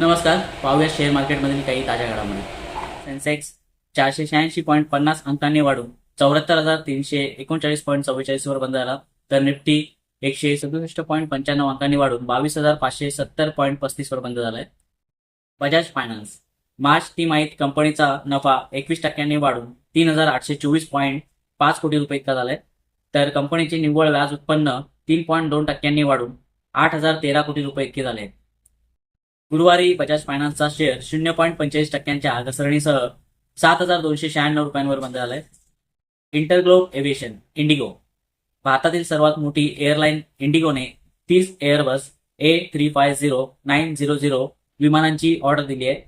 नमस्कार पाहूया शेअर मार्केटमधील काही ताज्या घडामोडी. सेन्सेक्स चारशे शहाऐंशी पॉईंट पन्नास अंकांनी वाढून चौऱ्याहत्तर हजार तीनशे एकोणचाळीस पॉईंट चव्वेचाळीस वर बंद झाला. तर निफ्टी एकशे सदुसष्ट पॉईंट पंच्याण्णव अंकांनी वाढून बावीस हजार पाचशे सत्तर पॉईंट पस्तीस वर बंद झालाय. बजाज फायनान्स मार्च तिमाहीत कंपनीचा नफा एकवीस टक्क्यांनी वाढून तीन हजार आठशे चोवीस पॉईंट पाच कोटी रुपये इतका झालाय. तर कंपनीचे निव्वळ व्याज उत्पन्न तीन पॉईंट दोन टक्क्यांनी वाढून आठ हजार तेरा कोटी रुपये इतके झाले. गुरुवारी बजाज फायनान्सचा शेअर शून्य पॉईंट पंचेचाळीस टक्क्यांच्या घसरणीसह सात हजार दोनशे शहाण्णव रुपयांवर बंद झालाय. इंटरग्लोब एव्हिएशन इंडिगो. भारतातील सर्वात मोठी एअरलाईन इंडिगोने तीस Airbus A three five zero nine zero zero विमानांची ऑर्डर दिली आहे.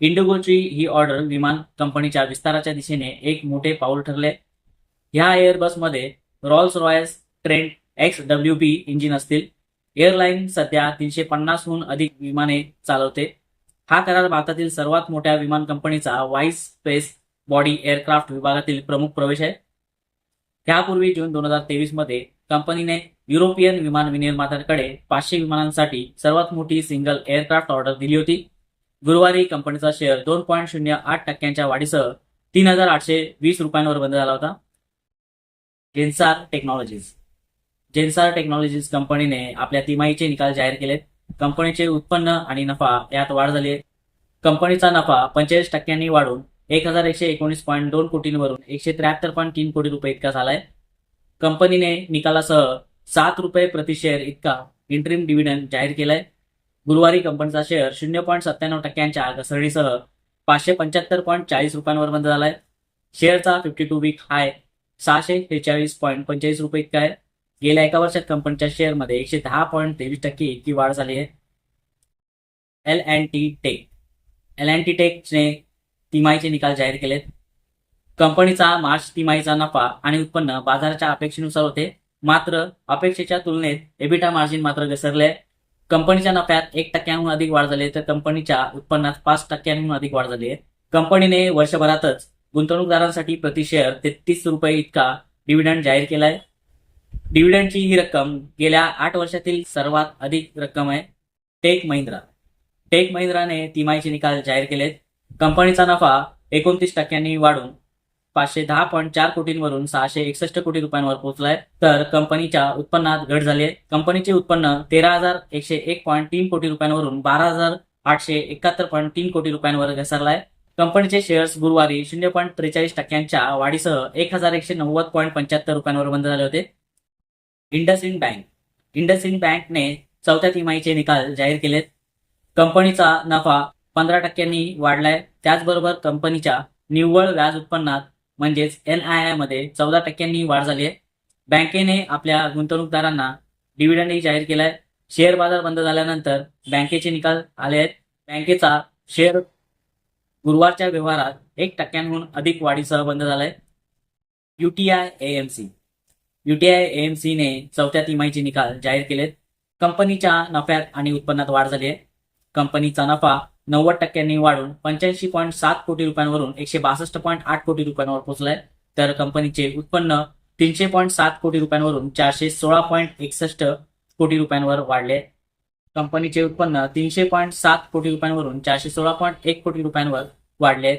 इंडिगोची ही ऑर्डर विमान कंपनीच्या विस्ताराच्या दिशेने एक मोठे पाऊल ठरले ह्या एअरबसमध्ये Rolls Royce Trent X W B engine असतील. एअरलाईन सध्या तीनशे पन्नासहून अधिक विमाने चालवते. हा करार भारतातील सर्वात मोठ्या विमान कंपनीचा वाईस स्पेस बॉडी एअरक्राफ्ट विभागातील प्रमुख प्रवेश आहे. त्यापूर्वी जून दोन हजार तेवीसमध्ये कंपनीने युरोपियन विमान विनिर्मात्यांकडे पाचशे विमानांसाठी सर्वात मोठी सिंगल एअरक्राफ्ट ऑर्डर दिली होती. गुरुवारी कंपनीचा शेअर दोन पॉईंट शून्य आठ टक्क्यांच्या वाढीसह तीन हजार आठशे वीस रुपयांवर बंद झाला होता. केन्सार टेक्नॉलॉजीज जेन्सार टेक्नॉलॉजीज कंपनीने आपल्या तिमाहीचे निकाल जाहीर केलेत. कंपनीचे उत्पन्न आणि नफा यात वाढ झाली आहे. कंपनीचा नफा पंचेचाळीस टक्क्यांनी वाढून एक हजार एकशे एकोणीस पॉईंट दोन कोटींवरून एकशे त्र्याहत्तर पॉईंट तीन कोटी रुपये इतका झालाय. कंपनीने निकालासह सात रुपये प्रति शेअर इतका इंटरिम डिव्हिडंड जाहीर केलाय. गुरुवारी कंपनीचा शेअर शून्य पॉईंट सत्त्याण्णव टक्क्यांच्या घसरणीसह पाचशे पंच्याहत्तर पॉईंट चाळीस रुपयांवर बंद झालाय. शेअरचा फिफ्टी टू वीक हाय सहाशे शेहेचाळीस पॉईंट पंचेचाळीस रुपये इतका आहे. गेल्या एका वर्षात कंपनीच्या शेअरमध्ये एकशे दहा पॉईंट तेवीस टक्के इतकी वाढ झाली आहे. L and T tech L and T टेकने तिमाहीचे निकाल जाहीर केलेत. कंपनीचा मार्च तिमाहीचा नफा आणि उत्पन्न बाजाराच्या अपेक्षेनुसार होते. मात्र अपेक्षेच्या तुलनेत एबिटा मार्जिन मात्र घसरले कंपनीच्या नफ्यात एक टक्क्यांहून अधिक वाढ झाली तर कंपनीच्या उत्पन्नात पाच टक्क्यांहून अधिक वाढ झाली आहे. कंपनीने वर्षभरातच गुंतवणूकदारांसाठी प्रति शेअर तेहतीस रुपये इतका डिव्हिडंड जाहीर केलाय डिव्हिडंडची ही रक्कम गेल्या आठ वर्षातील सर्वात अधिक रक्कम आहे. टेक महिंद्रा टेक महिंद्राने तिमाहीचे निकाल जाहीर केलेत. कंपनीचा नफा एकोणतीस टक्क्यांनी वाढून पाचशे दहा पॉईंट चार कोटींवरून सहाशे एकसष्ट कोटी रुपयांवर पोहोचलाय. तर कंपनीच्या उत्पन्नात घट झाली आहे. कंपनीचे उत्पन्न तेरा हजार एकशे एक पॉईंट तीन कोटी रुपयांवरून बारा हजार आठशे एकाहत्तर पॉईंट तीन कोटी रुपयांवर घसरलाय. कंपनीचे शेअर्स गुरुवारी शून्य पॉईंट त्रेचाळीस टक्क्यांच्या वाढीसह एक हजार एकशे नव्वद पॉईंट पंच्याहत्तर रुपयांवर बंद झाले होते. इंडसइंड बँक. इंडसइंड बँकने चौथ्या तिमाहीचे निकाल जाहीर केलेत. कंपनीचा नफा पंधरा टक्क्यांनी वाढलाय. त्याचबरोबर कंपनीच्या निव्वळ व्याज उत्पन्नात म्हणजेच एन आय आयमध्ये चौदा टक्क्यांनी वाढ झाली आहे. बँकेने आपल्या गुंतवणूकदारांना डिव्हिडंडही जाहीर केलाय. शेअर बाजार बंद झाल्यानंतर बँकेचे निकाल आले आहेत. बँकेचा शेअर गुरुवारच्या व्यवहारात एक टक्क्यांहून अधिक वाढीसह बंद झालाय. युटीआय एएमसी युटीआय एएमसीने चौथ्या तिमाहीचे निकाल जाहीर केलेत. कंपनीच्या नफ्यात आणि उत्पन्नात वाढ झाली आहे. कंपनीचा नफा नव्वद टक्क्यांनी वाढून पंच्याऐंशी पॉईंट सात कोटी रुपयांवरून एकशे बासष्ट पॉईंट आठ कोटी रुपयांवर पोहोचलाय. तर कंपनीचे उत्पन्न तीनशे पॉईंट सात कोटी रुपयांवरून चारशे सोळा पॉईंट एकसष्ट कोटी रुपयांवर वाढले. कंपनीचे उत्पन्न तीनशे पॉईंट सात कोटी रुपयांवरून चारशे सोळा पॉईंट एक कोटी रुपयांवर वाढले.